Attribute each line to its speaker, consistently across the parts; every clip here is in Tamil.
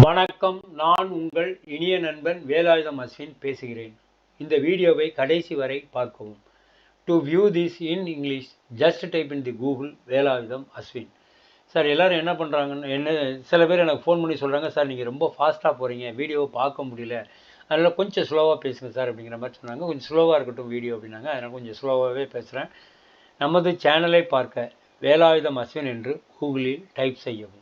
Speaker 1: வணக்கம் நான் உங்கள் இனிய நண்பன் வேலாயுதம் அஸ்வின் பேசுகிறேன். இந்த வீடியோவை கடைசி வரை பார்க்கவும். To view this in English just type in the Google Velayudham Ashwin. Sir எல்லோரும் என்ன பண்ணுறாங்கன்னு என்ன சில பேர் எனக்கு ஃபோன் பண்ணி சொல்கிறாங்க சார் நீங்கள் ரொம்ப ஃபாஸ்ட்டாக போகிறீங்க வீடியோவை பார்க்க முடியல. அதனால் கொஞ்சம் ஸ்லோவாக பேசுங்க சார் அப்படிங்கிற மாதிரி சொன்னாங்க. கொஞ்சம் ஸ்லோவாக இருக்கட்டும் வீடியோ அப்படின்னாங்க. அதனால் கொஞ்சம் ஸ்லோவாகவே பேசுகிறேன் நமது சேனலை பார்க்க வேலாயுதம் அஸ்வின் என்று கூகுளில் டைப் செய்யவும்.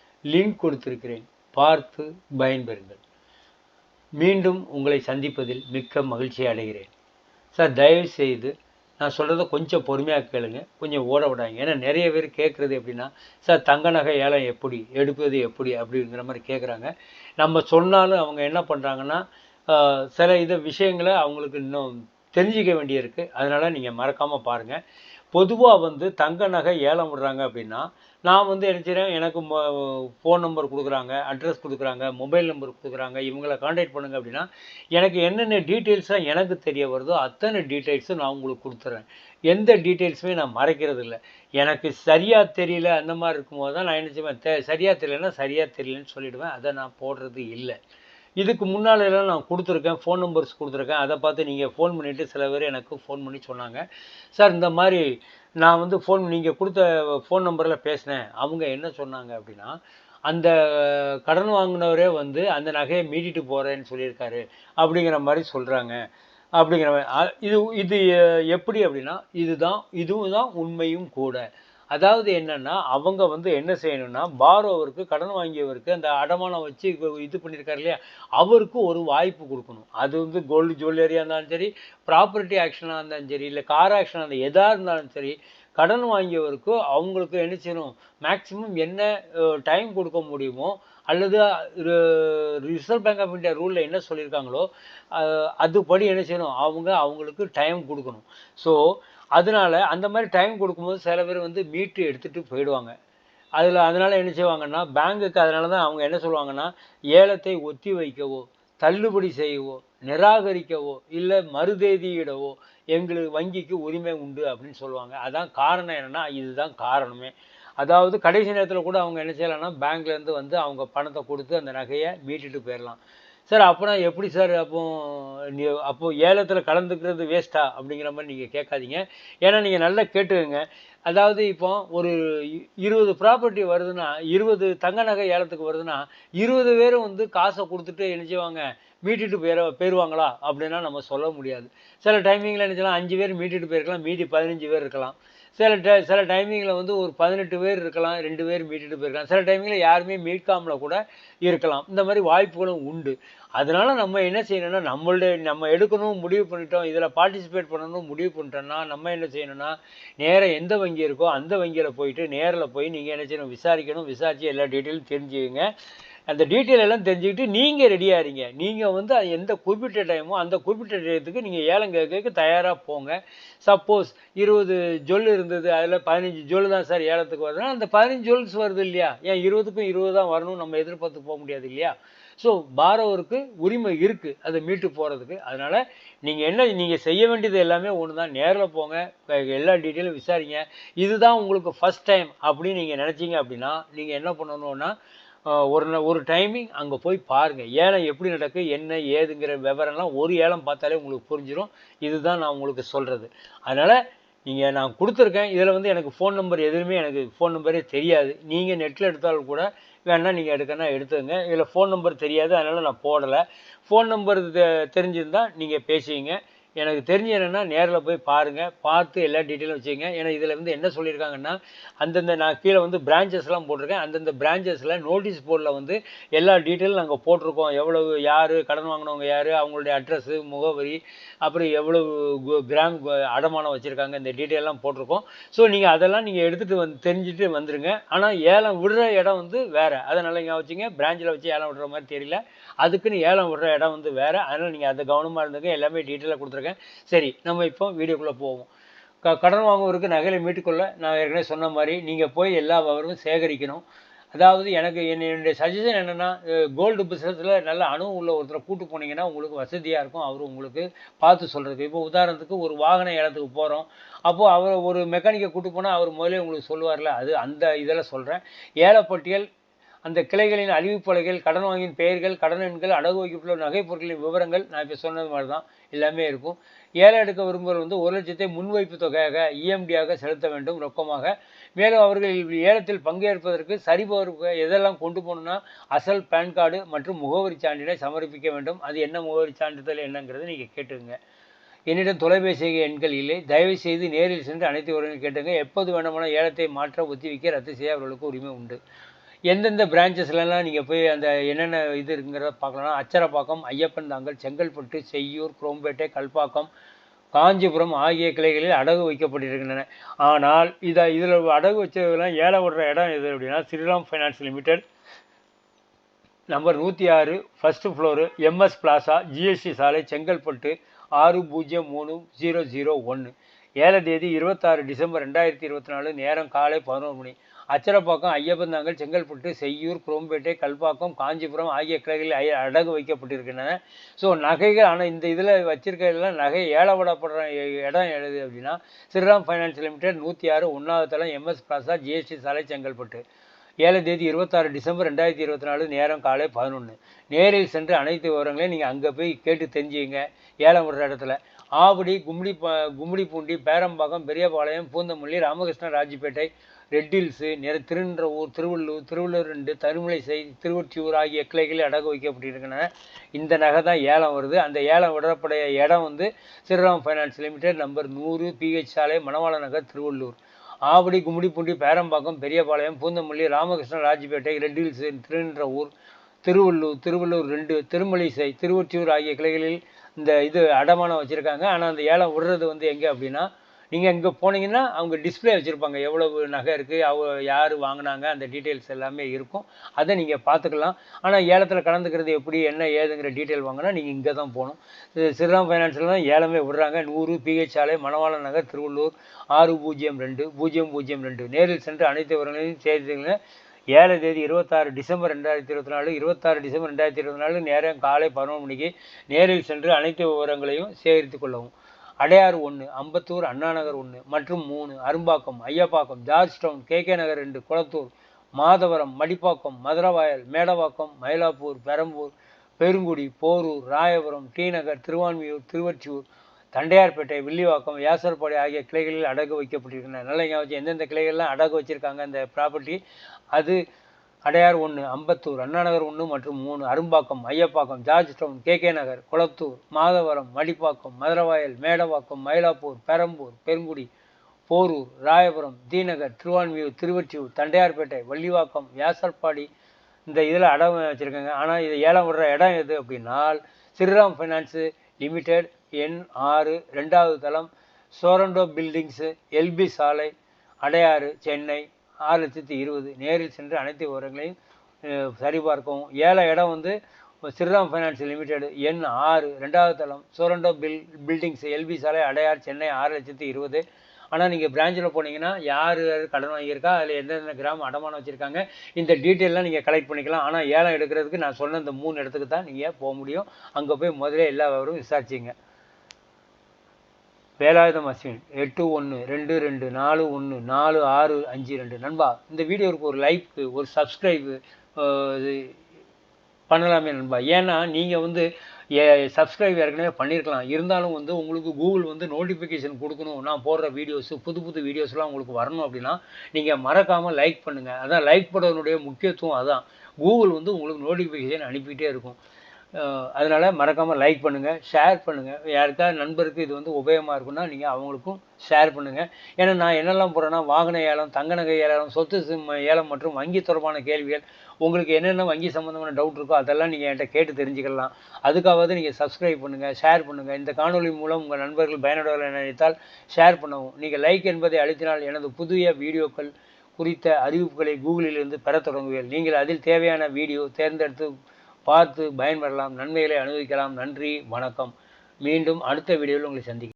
Speaker 1: லிங்க் கொடுத்திருக்கிறேன். பார்த்து பயன்பெறுங்கள். மீண்டும் உங்களை சந்திப்பதில் மிக்க மகிழ்ச்சி அடைகிறேன். சார் தயவு செய்து நான் சொல்கிறத கொஞ்சம் பொறுமையாக கேளுங்க. கொஞ்சம் ஓட விடாங்க ஏன்னா நிறைய பேர் கேட்குறது எப்படின்னா சார் தங்க நகை ஏலம் எப்படி? எடுப்பது எப்படி? அப்படிங்கிற மாதிரி கேட்குறாங்க நம்ம சொன்னாலும் அவங்க என்ன பண்ணுறாங்கன்னா சில இதை விஷயங்களை அவங்களுக்கு இன்னும் தெரிஞ்சிக்க வேண்டியிருக்கு. அதனால் நீங்கள் மறக்காமல் பாருங்கள் பொதுவாக வந்து தங்க நகை ஏலம் விடுறாங்க அப்படின்னா நான் வந்து என்ன செய்கிறேன் எனக்கு ஃபோன் நம்பர் கொடுக்குறாங்க அட்ரஸ் கொடுக்குறாங்க மொபைல் நம்பர் கொடுக்குறாங்க இவங்கள காண்டாக்ட் பண்ணுங்க அப்படின்னா எனக்கு என்னென்ன டீட்டெயில்ஸ்லாம் எனக்கு தெரிய வருதோ அத்தனை டீட்டெயில்ஸும் நான் உங்களுக்கு கொடுத்துட்றேன் எந்த டீட்டெயில்ஸுமே நான் மறைக்கிறது இல்லை. எனக்கு சரியாக தெரியல அந்த மாதிரி இருக்கும்போது தான் நான் என்ன செய்வேன் சரியாக தெரியலன்னா சரியாக தெரியலன்னு சொல்லிவிடுவேன் அதை நான் போடுறது இல்லை. இதுக்கு முன்னால எல்லாம் நான் கொடுத்துருக்கேன் ஃபோன் நம்பர்ஸ் கொடுத்துருக்கேன். அதை பார்த்து நீங்கள் ஃபோன் பண்ணிவிட்டு சில பேர் எனக்கு ஃபோன் பண்ணி சொன்னாங்க. சார் இந்த மாதிரி நான் வந்து ஃபோன் நீங்கள் கொடுத்த ஃபோன் நம்பரில் பேசினேன். அவங்க என்ன சொன்னாங்க அப்படின்னா அந்த கடன் வாங்கினவரே வந்து அந்த நகையை மீட்டிட்டு போகிறேன்னு சொல்லியிருக்காரு அப்படிங்கிற மாதிரி சொல்கிறாங்க அப்படிங்கிற மாதிரி இது இது எப்படி அப்படின்னா இதுதான் இதுவும் தான் உண்மையும் கூட. அதாவது என்னன்னா அவங்க வந்து என்ன செய்யணும்னா பாரோவருக்கு கடன் வாங்கியவருக்கு அந்த அடமானம் வச்சு இது பண்ணியிருக்காரு இல்லையா? அவருக்கு ஒரு வாய்ப்பு கொடுக்கணும். அது வந்து கோல்டு ஜுவல்லரியாக இருந்தாலும் சரி ப்ராப்பர்ட்டி ஆக்ஷனாக இருந்தாலும் சரி இல்லை கார் ஆக்ஷனாக இருந்தால் எதாக இருந்தாலும் சரி கடன் வாங்கியவருக்கு அவங்களுக்கு என்ன செய்யணும்? மேக்ஸிமம் என்ன டைம் கொடுக்க முடியுமோ அல்லது ரிசர்வ் பேங்க் ஆஃப் இந்தியா ரூலில் என்ன சொல்லியிருக்காங்களோ அதுபடி என்ன செய்யணும்? அவங்க அவங்களுக்கு டைம் கொடுக்கணும். ஸோ அதனால அந்த மாதிரி டைம் கொடுக்கும்போது சில பேர் வந்து மீட்டு எடுத்துகிட்டு போயிடுவாங்க. அதில் அதனால் என்ன செய்வாங்கன்னா பேங்குக்கு அதனால தான் அவங்க என்ன சொல்லுவாங்கன்னா ஏலத்தை ஒத்தி வைக்கவோ தள்ளுபடி செய்யவோ நிராகரிக்கவோ இல்லை மறுதேதியிடவோ எங்களுக்கு வங்கிக்கு உரிமை உண்டு அப்படின்னு சொல்லுவாங்க. அதான் காரணம் என்னென்னா இதுதான் காரணமே. அதாவது கடைசி நேரத்தில் கூட அவங்க என்ன செய்யலாம்னா பேங்க்லேருந்து வந்து அவங்க பணத்தை கொடுத்து அந்த நகையை மீட்டுட்டு போயிடலாம் சார் அப்போனா எப்படி சார்? அப்போ நீ அப்போது ஏலத்தில் கலந்துக்கிறது வேஸ்ட்டா அப்படிங்கிற மாதிரி நீங்கள் கேட்காதீங்க. ஏன்னா நீங்கள் நல்லா கேட்டுக்கோங்க. அதாவது இப்போ ஒரு இருபது ப்ராப்பர்ட்டி வருதுன்னா இருபது தங்க நகை ஏலத்துக்கு வருதுன்னா இருபது பேரும் வந்து காசை கொடுத்துட்டு என்ன செய்வாங்க? மீட்டுட்டு போயிட போயிடுவாங்களா அப்படின்னா நம்ம சொல்ல முடியாது. சில டைமிங்கில் என்ன அஞ்சு பேர் மீட்டுட்டு போயிருக்கலாம். மீதி பதினஞ்சு பேர் இருக்கலாம். சில டை சில டைமிங்கில் வந்து ஒரு பதினெட்டு பேர் இருக்கலாம் ரெண்டு பேர் மீட்டுட்டு போயிருக்கலாம். சில டைமிங்கில் யாருமே மீட்காமல் கூட இருக்கலாம். இந்த மாதிரி வாய்ப்புகளும் உண்டு. அதனால் நம்ம என்ன செய்யணும்னா நம்மளுடைய நம்ம எடுக்கணும் முடிவு பண்ணிட்டோம் இதில் பார்ட்டிசிபேட் பண்ணணும் முடிவு பண்ணிட்டோம்னா நம்ம என்ன செய்யணும்னா நேராக எந்த வங்கி இருக்கோ அந்த வங்கியில் போயிட்டு நேரில் போய் நீங்கள் என்ன செய்யணும் விசாரிக்கணும். விசாரித்து எல்லா டீட்டெயிலும் தெரிஞ்சுக்கங்க. அந்த டீட்டெயில் எல்லாம் தெரிஞ்சுக்கிட்டு நீங்கள் ரெடியாக இருங்க. நீங்கள் வந்து எந்த குறிப்பிட்ட டைமோ அந்த குறிப்பிட்ட டயத்துக்கு நீங்கள் ஏலம் கேட்க தயாராக போங்க. சப்போஸ் இருபது ஜொல் இருந்தது அதில் பதினஞ்சு ஜொல் தான் சார் ஏலத்துக்கு வருதுன்னா அந்த பதினஞ்சு ஜொல்ஸ் வருது இல்லையா? ஏன் இருபதுக்கும் இருபது தான் வரணும் நம்ம எதிர்பார்த்து போக முடியாது இல்லையா? ஸோ பாரோவருக்கு உரிமை இருக்குது அதை மீட்டு போகிறதுக்கு அதனால் நீங்கள் என்ன நீங்கள் செய்ய வேண்டியது எல்லாமே ஒன்று தான் நேரில் போங்க எல்லா டீட்டெயிலும் விசாரிங்க. இதுதான் உங்களுக்கு ஃபஸ்ட் டைம் அப்படின்னு நீங்கள் நினச்சிங்க அப்படின்னா நீங்கள் என்ன பண்ணணும்னா ஒரு ந- ஒரு டைமிங் அங்கே போய் பாருங்கள் ஏலம் எப்படி நடக்கு என்ன ஏதுங்கிற விவரம்லாம் ஒரு ஏலம் பார்த்தாலே உங்களுக்கு புரிஞ்சிடும் இதுதான் நான் உங்களுக்கு சொல்கிறது அதனால் நீங்கள் நான் கொடுத்துருக்கேன். இதில் வந்து எனக்கு ஃபோன் நம்பர் எதுவுமே எனக்கு ஃபோன் நம்பரே தெரியாது. நீங்கள் நெட்டில் எடுத்தாலும் கூட வேணால் நீங்கள் எடுக்கனா எடுத்துங்க இதில் ஃபோன் நம்பர் தெரியாது. அதனால் நான் போடலை. ஃபோன் நம்பர் தெரிஞ்சிருந்தால் நீங்கள் பேசுவீங்க எனக்கு தெரிஞ்சு என்னென்னா நேரில் போய் பாருங்கள் பார்த்து எல்லா டீட்டெயிலும் வச்சுங்க ஏன்னா இதில் வந்து என்ன சொல்லியிருக்காங்கன்னா அந்தந்த நான் கீழே வந்து பிரான்ச்சஸ்லாம் போட்டிருக்கேன். அந்தந்த பிரான்ச்சஸில் நோட்டீஸ் போர்டில் வந்து எல்லா டீட்டெயிலும் நாங்கள் போட்டிருக்கோம். எவ்வளவு யார் கடன் வாங்கினவங்க யார் அவங்களுடைய அட்ரஸு முகவரி அப்புறம் எவ்வளவு கிராம் அடமானம் வச்சுருக்காங்க. இந்த டீட்டெயிலாம் போட்டிருக்கோம். ஸோ நீங்கள் அதெல்லாம் நீங்கள் எடுத்துகிட்டு வந்து தெரிஞ்சுட்டு வந்துடுங்க ஆனால் ஏலம் விடுற இடம் வந்து வேறு. அதை நல்லா இங்கே வச்சுங்க பிரான்ச்சில் வச்சு ஏலம் விடுற மாதிரி தெரியல. அதுக்குன்னு ஏலம் விடுற இடம் வந்து வேறு. அதனால் நீங்கள் அதை கவனமாக இருந்துங்க எல்லாமே டீட்டெயிலாக கொடுத்துருக்கேன் சரி நம்ம இப்போ வீடியோக்குள்ளே போவோம். க கடன் வாங்குவதற்கு நகையை மீட்டுக்கொள்ள நான் ஏற்கனவே சொன்ன மாதிரி நீங்கள் போய் எல்லா விவரமும் சேகரிக்கணும். அதாவது எனக்கு என்னுடைய சஜஷன் என்னென்னா கோல்டு பிஸ்னஸில் நல்ல அணு உள்ள ஒருத்தரை கூட்டு போனீங்கன்னா உங்களுக்கு வசதியாக இருக்கும். அவர் உங்களுக்கு பார்த்து சொல்கிறதுக்கு இப்போ உதாரணத்துக்கு ஒரு வாகன ஏலத்துக்கு போகிறோம் அப்போது அவர் ஒரு மெக்கானிக்கை கூட்டு போனால் அவர் முதலே உங்களுக்கு சொல்லுவார்ல அது அந்த இதில் சொல்கிறேன் ஏலப்பட்டியல் அந்த கிளைகளின் அறிவிப்பலைகள் கடன் வாங்கியின் பெயர்கள் கடன் எண்கள் அடகு வைக்கப்பட்டுள்ள நகை பொருட்களின் விவரங்கள் நான் இப்போ சொன்னது மாதிரி தான் எல்லாமே இருக்கும். ஏழை எடுக்க விரும்புவர் வந்து ஒரு லட்சத்தை முன்வைப்பு தொகையாக இஎம்டியாக செலுத்த வேண்டும் ரொக்கமாக. மேலும் அவர்கள் ஏலத்தில் பங்கேற்பதற்கு சரிபார்ப்பு எதெல்லாம் கொண்டு போகணும்னா அசல் பேன் கார்டு மற்றும் முகவரி சான்றினை சமர்ப்பிக்க வேண்டும். அது என்ன முகவரி சான்றிதழ் என்னங்கிறது நீங்கள் கேட்டுருங்க என்னிடம் தொலைபேசி எண்கள் இல்லை. தயவு செய்து நேரில் சென்று அனைத்து உறவினர்கள் கேட்டுங்க எப்போது வேண்டுமானால் ஏலத்தை மாற்ற ஒத்திவைக்க ரத்து செய்ய அவர்களுக்கு உரிமை உண்டு. எந்தெந்த பிரான்ச்சஸ்லாம் நீங்கள் போய் அந்த என்னென்ன இது இருக்குங்கிறத பார்க்கலாம்னா அச்சரப்பாக்கம் ஐயப்பன் தாங்கல் செங்கல்பட்டு செய்யூர் குரோம்பேட்டை கல்பாக்கம் காஞ்சிபுரம் ஆகிய கிளைகளில் அடகு வைக்கப்பட்டிருக்கின்றன. ஆனால் இதை இதில் அடகு வச்சதெல்லாம் ஏழை விடுற இடம் எது அப்படின்னா ஸ்ரீராம் ஃபைனான்ஸ் லிமிடெட் நம்பர் நூற்றி ஆறு first floor MS plaza GST சாலை செங்கல்பட்டு ஆறு பூஜ்ஜியம் மூணு ஜீரோ ஜீரோ ஒன்று ஏழை தேதி இருபத்தாறு டிசம்பர் ரெண்டாயிரத்தி இருபத்தி நாலு நேரம் காலை பதினோரு மணி. அச்சரப்பாக்கம் ஐயப்பந்தாங்கல் செங்கல்பட்டு செய்யூர் குரோம்பேட்டை கல்பாக்கம் காஞ்சிபுரம் ஆகிய கிளைகளில் அடகு வைக்கப்பட்டிருக்கின்றன. ஸோ நகைகள் ஆனால் இந்த இதில் வச்சிருக்கிறதுலாம் நகை ஏழை விடப்படுற இடம் எழுது அப்படின்னா ஸ்ரீராம் ஃபைனான்ஸ் லிமிடெட் நூற்றி ஆறு ஒன்றாவது தளம் எம்எஸ் பிரசாத் ஜிஎஸ்டி சாலை செங்கல்பட்டு. ஏழு தேதி இருபத்தாறு டிசம்பர் ரெண்டாயிரத்தி இருபத்தி நாலு நேரம் காலை பதினொன்று நேரில் சென்று அனைத்து விவரங்களையும் நீங்கள் அங்கே போய் கேட்டு தெரிஞ்சுங்க ஏலம் விடுற இடத்துல. ஆவடி கும்மிடி கும்மிடி பூண்டி பேரம்பாக்கம் பெரியபாளையம் பூந்தமல்லி ராமகிருஷ்ண ராஜ்பேட்டை நிறைய நிற ஊர் திருவள்ளூர் திருவள்ளூர் ரெண்டு தருமலைசை திருவொற்றியூர் ஆகிய கிளைகளில் அடகு வைக்கப்பட்டிருக்கின்றன. இந்த நகை தான் ஏலம் வருது. அந்த ஏலம் விடப்படைய இடம் வந்து ஸ்ரீராம் ஃபைனான்ஸ் லிமிடெட் நம்பர் நூறு பிஹெச் சாலை மணவாள நகர் திருவள்ளூர் ஆவடி கும்மிடிப்பூண்டி பேரம்பாக்கம் பெரியபாளையம் பூந்தமல்லி ராமகிருஷ்ண ராஜ்பேட்டை ரெட்டில்ஸு திருநின்றவூர் திருவள்ளூர் திருவள்ளூர் ரெண்டு திருமலிசை திருவொற்றியூர் ஆகிய கிளைகளில் இந்த இது அடமானம் வச்சுருக்காங்க. ஆனால் அந்த ஏலம் விடுறது வந்து எங்கே அப்படின்னா நீங்கள் இங்கே போனீங்கன்னா அவங்க டிஸ்பிளே வச்சுருப்பாங்க. எவ்வளவு நகை இருக்குது அவ யார் வாங்கினாங்க அந்த டீட்டெயில்ஸ் எல்லாமே இருக்கும். அதை நீங்கள் பார்த்துக்கலாம். ஆனால் ஏலத்தில் கலந்துக்கிறது எப்படி என்ன ஏதுங்கிற டீட்டெயில் வாங்கினா நீங்கள் இங்கே தான் போகணும் ஸ்ரீராம் ஃபைனான்ஸில் தான் ஏலமே விடுறாங்க. நூறு பிஹெச் சாலை மணவாள நகர் திருவள்ளூர் ஆறு பூஜ்ஜியம் ரெண்டு பூஜ்ஜியம் பூஜ்ஜியம் ரெண்டு. நேரில் சென்று அனைத்து விவரங்களையும் செய்திருங்க ஏழு தேதி இருபத்தாறு டிசம்பர் ரெண்டாயிரத்தி இருபத்தி நாலு இருபத்தாறு டிசம்பர் ரெண்டாயிரத்தி இருபத்தி நாலு நேரம் காலை பதினொன்று மணிக்கு நேரில் சென்று அனைத்து விவரங்களையும் சேகரித்து கொள்ளவும். அடையாறு ஒன்று அம்பத்தூர் அண்ணாநகர் ஒன்று மற்றும் மூணு Arumbakkam Ayyappakkam George Town K K Nagar ரெண்டு குளத்தூர் மாதவரம் மடிப்பாக்கம் மதுரவாயல் மேடவாக்கம் மயிலாப்பூர் பெரம்பூர் பெருங்குடி போரூர் ராயபுரம் டி நகர் திருவான்மியூர் திருவொற்றியூர் தண்டையார்பேட்டை வில்லிவாக்கம் யாசர்பாடி ஆகிய கிளைகளில் அடகு வைக்கப்பட்டிருக்கின்றன. நல்ல ஞாபகம் எந்தெந்த கிளைகள்லாம் அடகு வச்சுருக்காங்க அந்த ப்ராப்பர்ட்டி அது அடையார் ஒன்று அம்பத்தூர் அண்ணாநகர் ஒன்று மற்றும் மூணு Arumbakkam Ayyappakkam George Town K K Nagar Kolathur Madhavaram Madipakkam Maduravoyal Medavakkam Mylapore Perambur Perungudi Porur Royapuram T Nagar Thiruvanmiyur Tiruvottiyur Tondiarpet Villivakkam Vyasarpadi இந்த இதில் அடம் வச்சுருக்காங்க. ஆனால் இது ஏலம் விடுற இடம் எது அப்படின்னால் ஸ்ரீராம் ஃபைனான்ஸு லிமிடெட் எண் ஆறு ரெண்டாவது தளம் சோரண்டோ பில்டிங்ஸு எல்பி சாலை அடையாறு சென்னை ஆறு லட்சத்தி இருபது நேரில் சென்று அனைத்து விவரங்களையும் சரிபார்க்கவும். ஏழை இடம் வந்து ஸ்ரீராம் ஃபைனான்ஸ் லிமிடெட் எண் ஆறு ரெண்டாவது தளம் சோரண்டோ பில் பில்டிங்ஸ் எல்பி சாலை அடையார் சென்னை ஆறு லட்சத்தி இருபது. ஆனால் நீங்கள் பிரான்ச்சில் போனீங்கன்னா யார் யார் கடன் வாங்கியிருக்கா அதில் எந்தெந்த கிராமம் அடமானம் வச்சுருக்காங்க இந்த டீட்டெயிலாம் நீங்கள் கலெக்ட் பண்ணிக்கலாம். ஆனால் ஏலம் எடுக்கிறதுக்கு நான் சொன்ன இந்த மூணு இடத்துக்கு தான் நீங்கள் போக முடியும். அங்கே போய் முதல்ல எல்லா விவரமும் விசாரிச்சிங்க வேலாயுதம் அஸ்வின் எட்டு ஒன்று ரெண்டு ரெண்டு நாலு ஒன்று நாலு ஆறு அஞ்சு ரெண்டு. நண்பா இந்த வீடியோவுக்கு ஒரு லைக்கு ஒரு சப்ஸ்கிரைபு இது பண்ணலாமே நண்பா. ஏன்னா நீங்கள் வந்து சப்ஸ்கிரைப் ஏற்கனவே பண்ணியிருக்கலாம் இருந்தாலும் வந்து உங்களுக்கு கூகுள் வந்து நோட்டிஃபிகேஷன் கொடுக்கணும். நான் போடுற வீடியோஸு புது புது வீடியோஸ்லாம் உங்களுக்கு வரணும் அப்படின்னா நீங்கள் மறக்காமல் லைக் பண்ணுங்கள் அதான் லைக் பண்ணுறதுனுடைய முக்கியத்துவம் அதான். கூகுள் வந்து உங்களுக்கு நோட்டிஃபிகேஷன் அனுப்பிக்கிட்டே இருக்கும். அதனால் மறக்காமல் லைக் பண்ணுங்கள் ஷேர் பண்ணுங்கள் யாருக்காவது நண்பருக்கு இது வந்து உபயோகமாக இருக்குன்னா நீங்கள் அவங்களுக்கும் ஷேர் பண்ணுங்கள் ஏன்னா நான் என்னெல்லாம் போகிறேன்னா வாகன ஏலம் தங்க நகை ஏலம் சொத்து சிம் ஏலம் மற்றும் வங்கி தொடர்பான கேள்விகள் உங்களுக்கு என்னென்ன வங்கி சம்மந்தமான டவுட் இருக்கோ அதெல்லாம் நீங்கள் என்கிட்ட கேட்டு தெரிஞ்சுக்கலாம். அதுக்காவது நீங்கள் சப்ஸ்கிரைப் பண்ணுங்கள் ஷேர் பண்ணுங்கள் இந்த காணொலி மூலம் உங்கள் நண்பர்கள் பயனுள்ளவர்கள் நினைத்தால் ஷேர் பண்ணவும். நீங்கள் லைக் என்பதை அழுத்தினால் எனது புதிய வீடியோக்கள் குறித்த அறிவிப்புகளை கூகுளிலிருந்து பெறத் தொடங்குவீர்கள் நீங்கள் அதில் தேவையான வீடியோ தேர்ந்தெடுத்து பார்த்து பயன்பெறலாம் நன்மைகளை அனுபவிக்கலாம். நன்றி வணக்கம். மீண்டும் அடுத்த வீடியோவில் உங்களை சந்திக்கிறேன்.